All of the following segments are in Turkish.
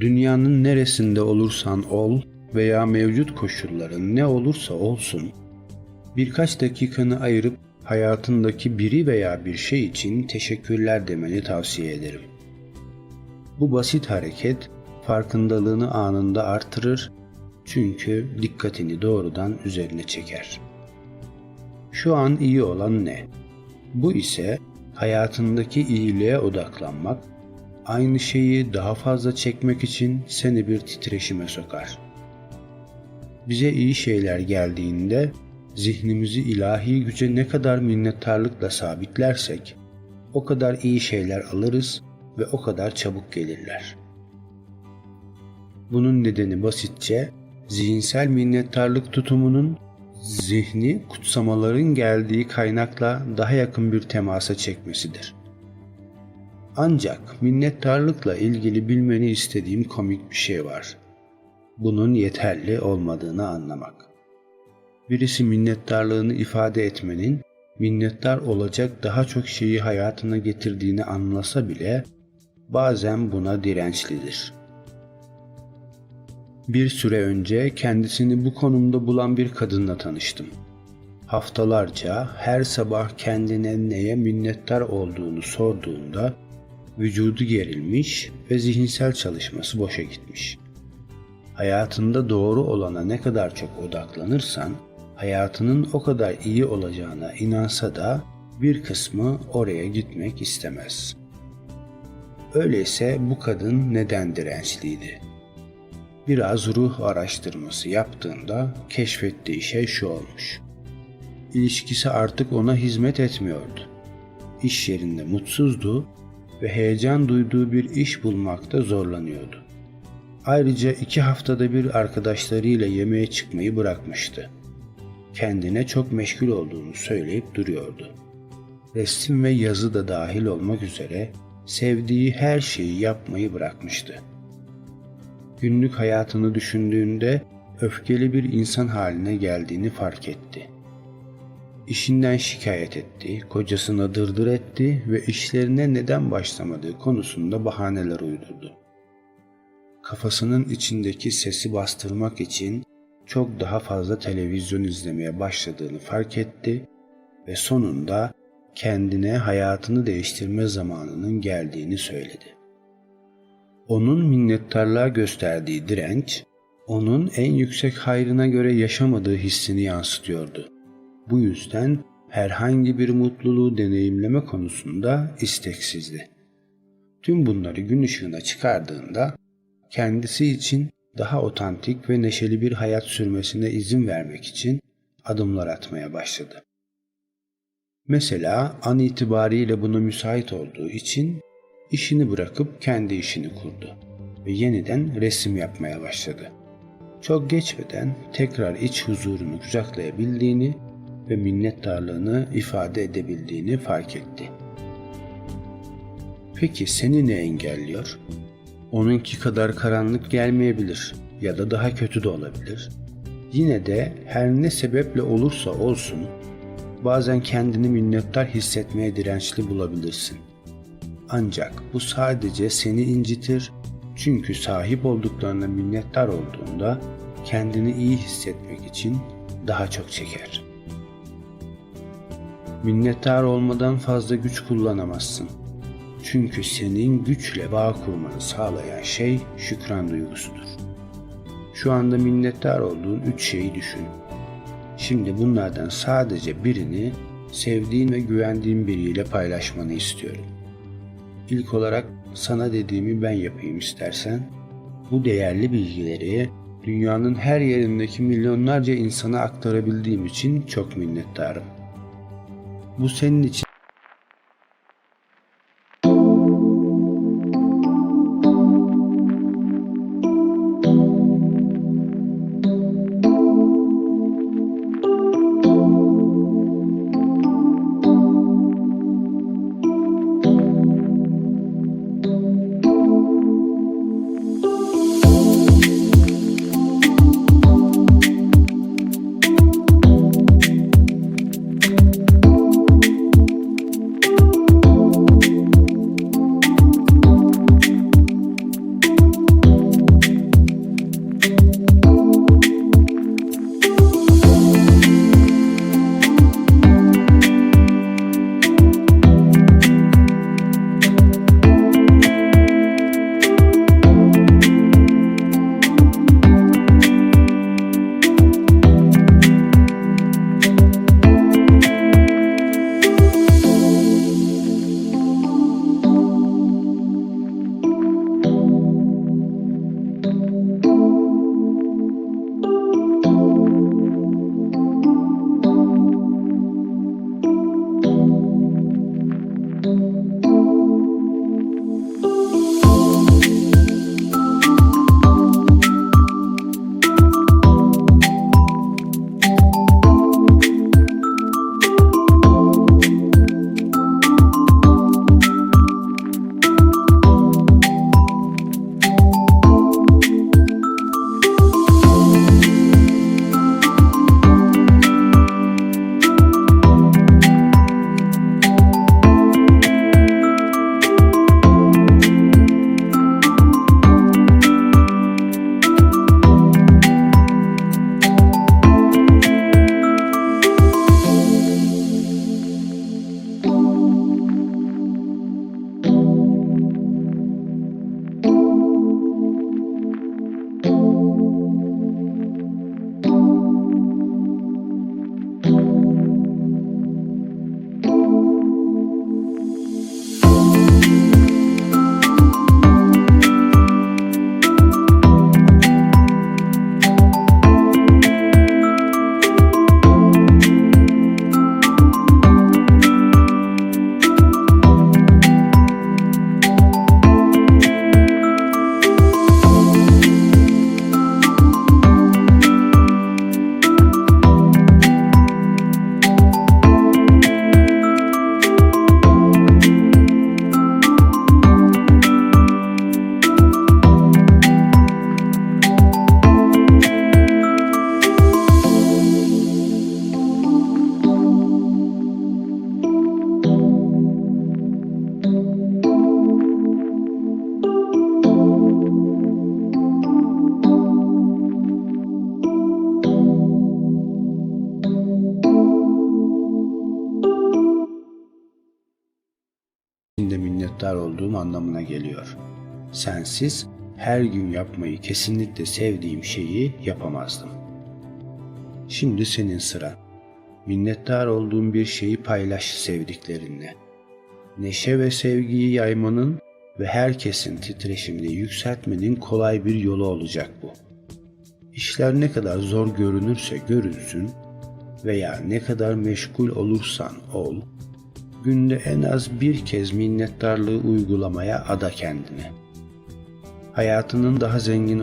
Dünyanın neresinde olursan ol veya mevcut koşulların ne olursa olsun, birkaç dakikanı ayırıp hayatındaki biri veya bir şey için teşekkürler demeni tavsiye ederim. Bu basit hareket farkındalığını anında artırır çünkü dikkatini doğrudan üzerine çeker. Şu an iyi olan ne? Bu ise hayatındaki iyiliğe odaklanmak aynı şeyi daha fazla çekmek için seni bir titreşime sokar. Bize iyi şeyler geldiğinde zihnimizi ilahi güce ne kadar minnettarlıkla sabitlersek o kadar iyi şeyler alırız ve o kadar çabuk gelirler. Bunun nedeni basitçe zihinsel minnettarlık tutumunun zihni kutsamaların geldiği kaynakla daha yakın bir temasa çekmesidir.'' Ancak minnettarlıkla ilgili bilmeni istediğim komik bir şey var. Bunun yeterli olmadığını anlamak. Birisi minnettarlığını ifade etmenin minnettar olacak daha çok şeyi hayatına getirdiğini anlasa bile bazen buna dirençlidir. Bir süre önce kendisini bu konumda bulan bir kadınla tanıştım. Haftalarca her sabah kendine neye minnettar olduğunu sorduğunda vücudu gerilmiş ve zihinsel çalışması boşa gitmiş. Hayatında doğru olana ne kadar çok odaklanırsan, hayatının o kadar iyi olacağına inansa da bir kısmı oraya gitmek istemez. Öyleyse bu kadın neden dirençliydi? Biraz ruh araştırması yaptığında keşfettiği şey şu olmuş. İlişkisi artık ona hizmet etmiyordu. İş yerinde mutsuzdu ve heyecan duyduğu bir iş bulmakta zorlanıyordu. Ayrıca iki haftada bir arkadaşlarıyla yemeğe çıkmayı bırakmıştı. Kendine çok meşgul olduğunu söyleyip duruyordu. Resim ve yazı da dahil olmak üzere sevdiği her şeyi yapmayı bırakmıştı. Günlük hayatını düşündüğünde öfkeli bir insan haline geldiğini fark etti. İşinden şikayet etti, kocasına dırdır etti ve işlerine neden başlamadığı konusunda bahaneler uydurdu. Kafasının içindeki sesi bastırmak için çok daha fazla televizyon izlemeye başladığını fark etti ve sonunda kendine hayatını değiştirme zamanının geldiğini söyledi. Onun minnettarlığa gösterdiği direnç, onun en yüksek hayrına göre yaşamadığı hissini yansıtıyordu. Bu yüzden herhangi bir mutluluğu deneyimleme konusunda isteksizdi. Tüm bunları gün ışığına çıkardığında kendisi için daha otantik ve neşeli bir hayat sürmesine izin vermek için adımlar atmaya başladı. Mesela an itibariyle buna müsait olduğu için işini bırakıp kendi işini kurdu ve yeniden resim yapmaya başladı. Çok geçmeden tekrar iç huzurunu kucaklayabildiğini ve minnettarlığını ifade edebildiğini fark etti. Peki seni ne engelliyor? Onunki kadar karanlık gelmeyebilir ya da daha kötü de olabilir. Yine de her ne sebeple olursa olsun bazen kendini minnettar hissetmeye dirençli bulabilirsin. Ancak bu sadece seni incitir çünkü sahip olduklarına minnettar olduğunda kendini iyi hissetmek için daha çok çeker. Minnettar olmadan fazla güç kullanamazsın. Çünkü senin güçle bağ kurmanı sağlayan şey şükran duygusudur. Şu anda minnettar olduğun üç şeyi düşün. Şimdi bunlardan sadece birini sevdiğin ve güvendiğin biriyle paylaşmanı istiyorum. İlk olarak sana dediğimi ben yapayım istersen. Bu değerli bilgileri dünyanın her yerindeki milyonlarca insana aktarabildiğim için çok minnettarım. Bu senin için olduğum anlamına geliyor. Sensiz her gün yapmayı kesinlikle sevdiğim şeyi yapamazdım. Şimdi senin sıran. Minnettar olduğun bir şeyi paylaş sevdiklerinle. Neşe ve sevgiyi yaymanın ve herkesin titreşimini yükseltmenin kolay bir yolu olacak bu. İşler ne kadar zor görünürse görünsün veya ne kadar meşgul olursan ol, günde en az bir kez minnettarlığı uygulamaya ada kendini. Hayatının daha zengin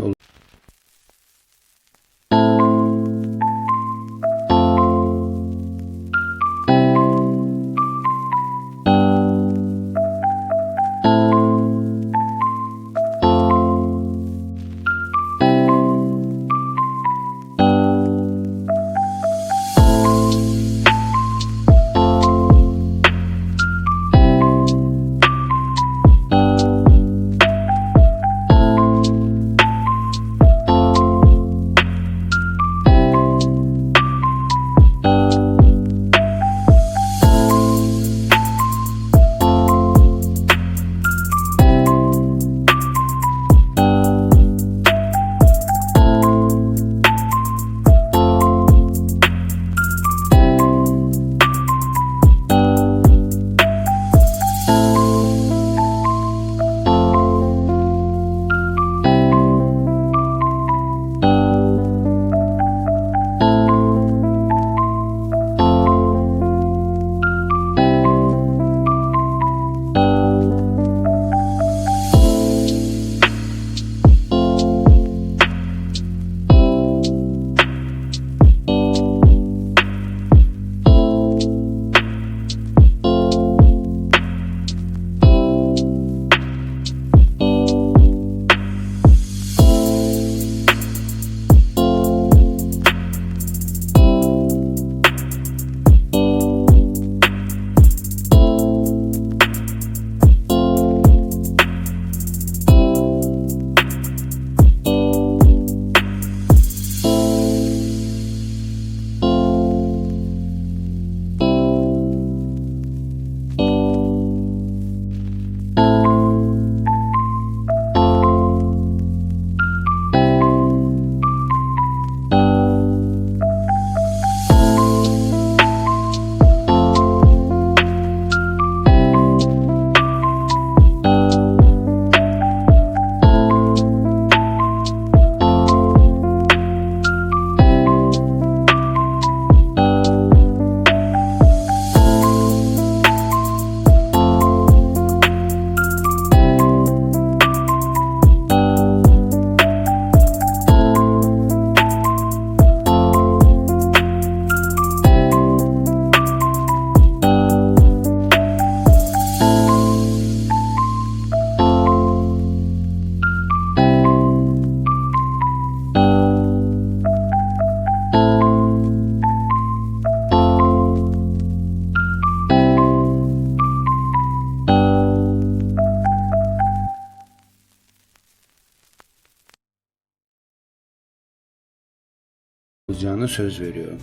olacağına söz veriyorum.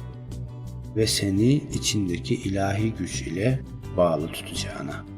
Ve seni içindeki ilahi güç ile bağlı tutacağına.